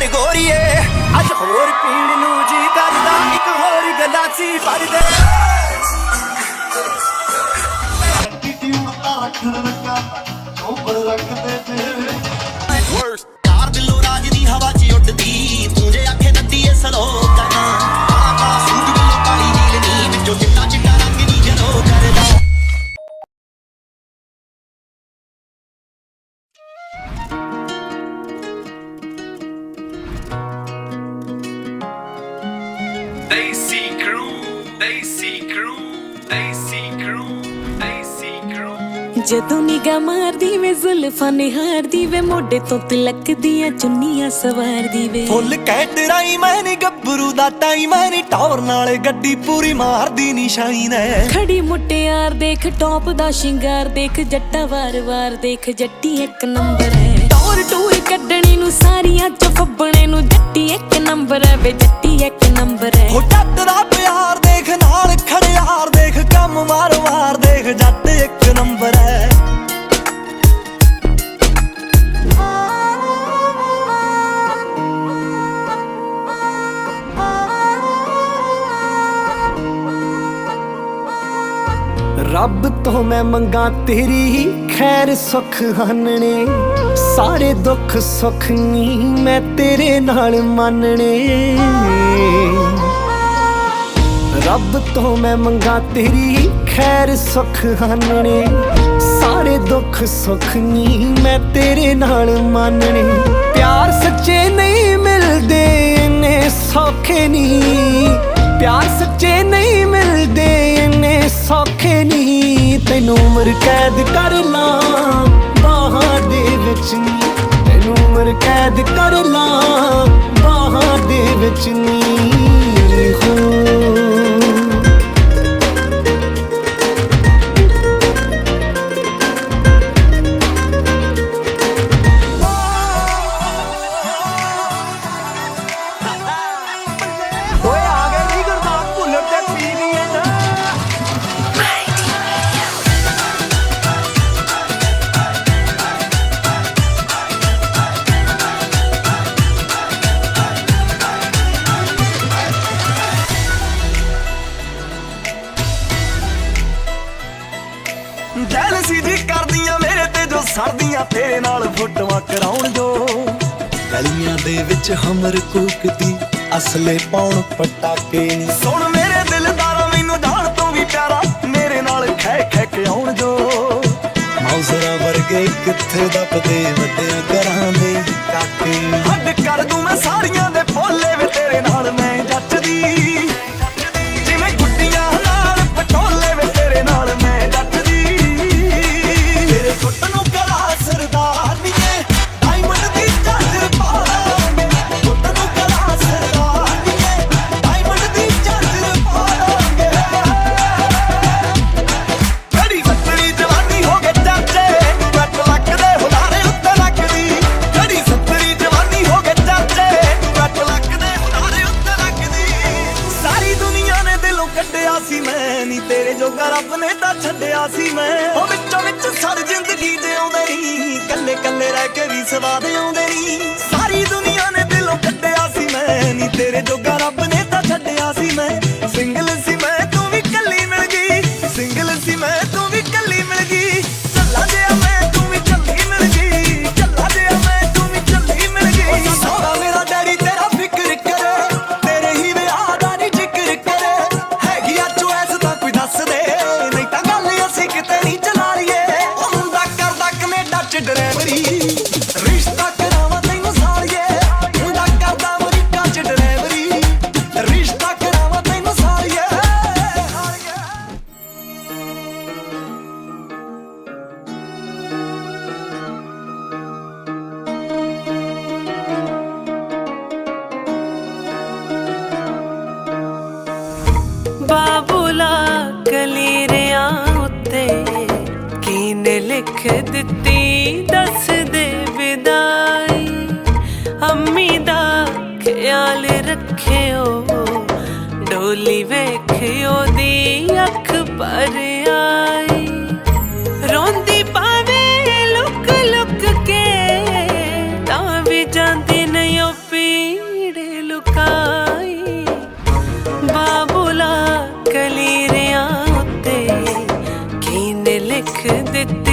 ਯਾਰ ਗੋਰੀਏ। ਅੱਜ ਹੋਰ ਪੀਣ ਨੂੰ ਜੀ ਕਰਦਾ ਇੱਕ ਹੋਰ ਗਲਾਸੀ ਭਰ ਦੇ। Crew, crew, crew, crew. ਜਦੋਂ ਨਿਗਾ ਮਾਰਦੀ ਵੇ ਜ਼ੁਲਫਾਂ ਨਿਹਾਰਦੀ ਵੇ ਮੋਢੇ ਤੋਂ ਤਿਲਕਦੀਆਂ ਚੁੰਨੀਆਂ ਸਵਾਰਦੀ ਵੇ। ਫੁੱਲ ਕੈਟਰਾਈ ਮੈਂ ਨੀ ਗੱਭਰੂ ਦਾ ਟਾਈਮ ਮੈਂ ਨੀ ਟੌਰ ਨਾਲ ਗੱਡੀ ਪੂਰੀ ਮਾਰਦੀ ਨੀ ਸ਼ਾਈਨ ਐ। ਖੜੀ ਮੁਟਿਆਰ ਦੇਖ ਟੌਪ ਦਾ ਸ਼ਿੰਗਾਰ ਦੇਖ ਜੱਟਾ ਵਾਰ-ਵਾਰ ਦੇਖ ਜੱਟੀ ਇੱਕ ਨੰਬਰ ਹੈ ਟੌਰ ਟੂਰ ਕੱਢਣੀ ਨੂੰ ਸਾਰੀਆਂ ਚ ਫੱਬਣੇ ਨੂੰ ਜੱਟੀ ਇੱਕ ਨੰਬਰ ਹੈ ਵੇ ਜੱਟੀ ਇੱਕ ਨੰਬਰ ਹੈ। ਉਹ ਰੱਬ ਤੋਂ ਮੈਂ ਮੰਗਾ ਤੇਰੀ ਹੀ ਖੈਰ ਸੁਖ ਹਾਨਣੇ, ਸਾਰੇ ਦੁੱਖ ਸੁੱਖ ਨੀ ਮੈਂ ਤੇਰੇ ਨਾਲ ਮੰਨਣੇ। ਰੱਬ ਤੋਂ ਮੈਂ ਮੰਗਾ ਤੇਰੀ ਖੈਰ ਸੁਖ ਹਾਨਣੇ, ਸਾਰੇ ਦੁੱਖ ਸੁੱਖ ਨੀ ਮੈਂ ਤੇਰੇ ਨਾਲ ਮੰਨਣੇ। ਪਿਆਰ ਸੱਚੇ ਨਹੀਂ ਮਿਲਦੇ ਨੇ ਸੌਖੇ ਨਹੀਂ ਪਿਆਰ ਸੱਚੇ ਨਹੀਂ ਮਿਲਦੇ ਨੇ ਸੌਖੇ ਨਹੀਂ ਤੈਨੂੰ ਉਮਰ ਕੈਦ ਕਰ ਲਾਂ, ਬਾਹਾਂ ਦੇ ਵਿੱਚ। ਨੀ ਤੈਨੂੰ ਉਮਰ ਕੈਦ ਕਰ ਲਾਂ, ਬਾਹਾਂ ਦੇ ਵਿੱਚ ਨੀ। ਸਰਦੀਆਂ ਤੇਰੇ ਨਾਲ ਫੋਟੋਆਂ ਕਰਾਉਣ ਜੋ। ਗਲੀਆਂ ਦੇ ਵਿੱਚ ਹਮਰ ਕੂਕਦੀ ਅਸਲੇ ਪਾਉਣ ਪਟਾਕੇ ਨੀ। ਸੁਣ ਮੇਰੇ ਦਿਲਦਾਰਾ ਮੈਨੂੰ ਜਾਣ ਤੋਂ ਵੀ ਪਿਆਰਾ ਮੇਰੇ ਨਾਲ ਖੈ ਖੈ ਕੇ ਆਉਣ ਜੋ। ਮੌਜ਼ਰਾ ਵਰਗੇ ਕਿੱਥੇ ਦੱਬਦੇ ਵੱਡਿਆਂ ਘਰਾਂ ਦੇ ਕਾਕੇ ਹੱਦ ਕਰ ਦੂੰ ਮੈਂ ਸਾਰੀਆਂ ਦੇ ਭੋਲੇ ਕੱਲੇ ਕੱਲੇ ਰਹਿ ਕੇ ਵੀ ਸਵਾਦ ਆਉਂਦੇ ਨਹੀਂ ਸਾਰੀ ਦੁਨੀਆ ਨੇ ਦਿਲੋਂ ਕੱਢਿਆ ਸੀ ਮੈਂ ਨਹੀਂ ਤੇਰੇ ਜੋਗਾ ਲਿਖ ਦਿੱਤੀ, ਦੱਸ ਦੇ ਵਿਦਾਈ। ਅੰਮੀ ਦਾ ਖਿਆਲ ਰੱਖਿਓ, ਡੋਲੀ ਵੇਖਿਓ ਦੀ ਅੱਖ ਪਰ ਆਈ। ਰੋਂਦੀ ਪਾਵੇ, ਲੁਕ ਲੁਕ ਕੇ, ਤਾਂ ਵੀ ਜਾਂਦੀ ਨਹੀਂ ਉਹ ਪੀੜੇ ਲੁਕਾਈ। ਬਾਬੂਲਾ ਕਲੀਰਿਆਂ ਉੱਤੇ ਕੀਨੇ ਲਿਖ ਦਿੱਤੀ